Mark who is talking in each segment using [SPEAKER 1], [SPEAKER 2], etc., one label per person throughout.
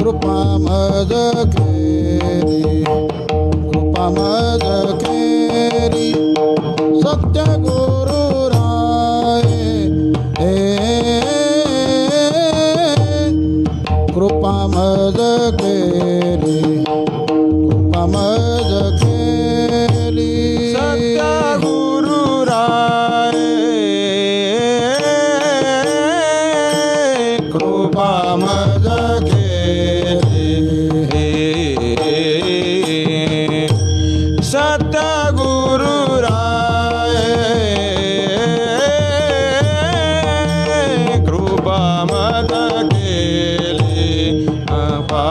[SPEAKER 1] कृपा मज केरी कृपा मज केरी। सत्य गुरु राय हे कृपा मज केरी कृपा मज
[SPEAKER 2] सत्य गुरु राय कृपा मज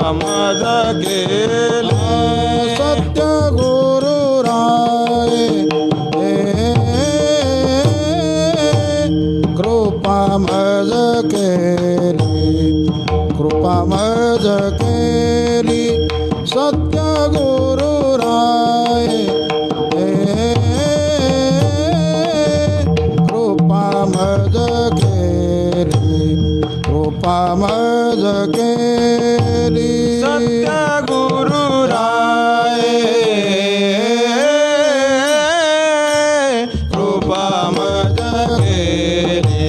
[SPEAKER 2] कृपा मज
[SPEAKER 1] सत्य गुरु राय. कृपा मज केली. कृपा मज केली. पामज केली
[SPEAKER 2] सत्य गुरु राय कृपा मज केली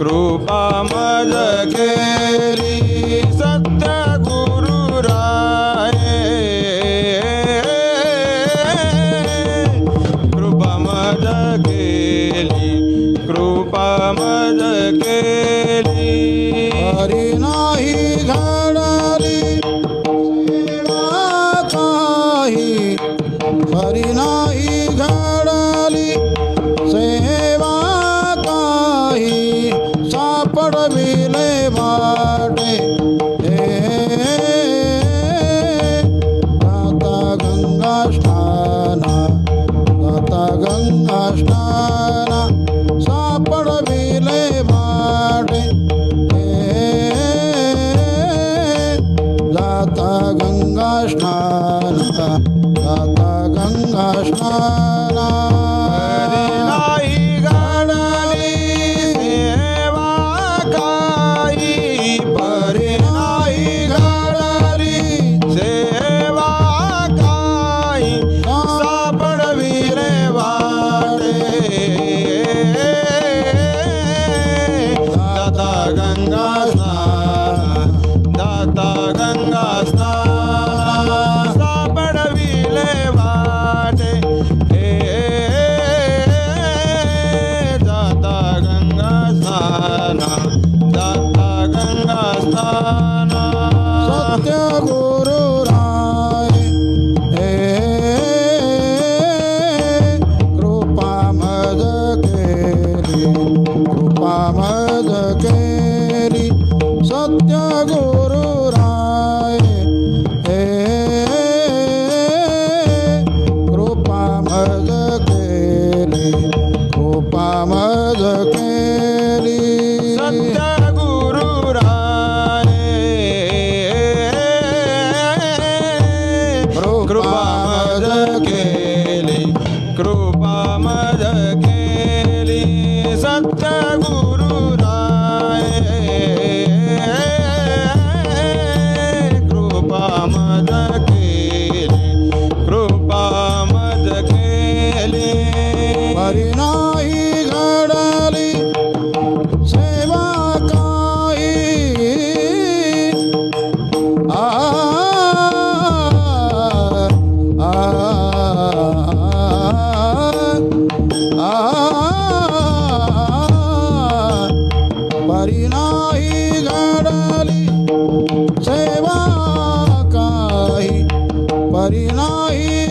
[SPEAKER 2] कृपा मज केली सत्य गुरु राय कृपा मज केली कृपा मज केली
[SPEAKER 1] हरी नाही घडाली सेवा काही हरी नाही घडाली सेवा काही सापडविले वाटे. कृपा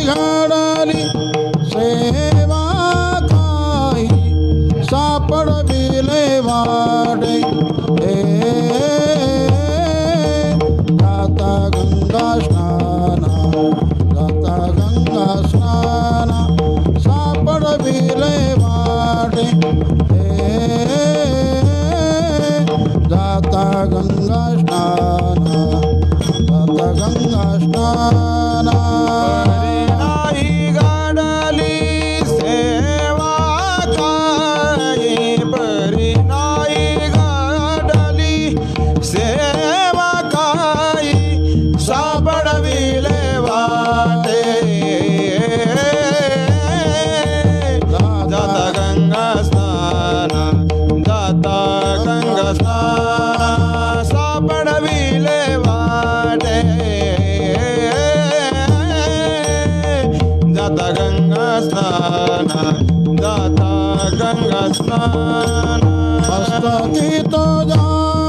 [SPEAKER 1] घडाली सेवा काही सापडविले वाडे. दाता गंगा स्नान दाता गंगा स्नान हस्तातीत जान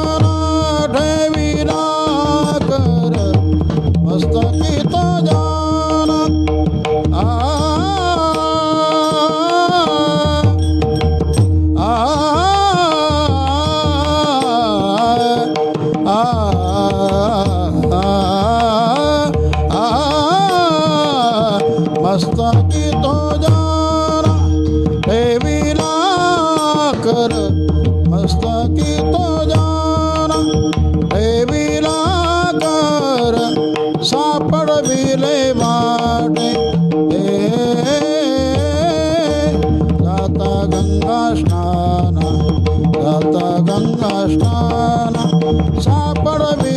[SPEAKER 1] ನೋಡಬೇಕು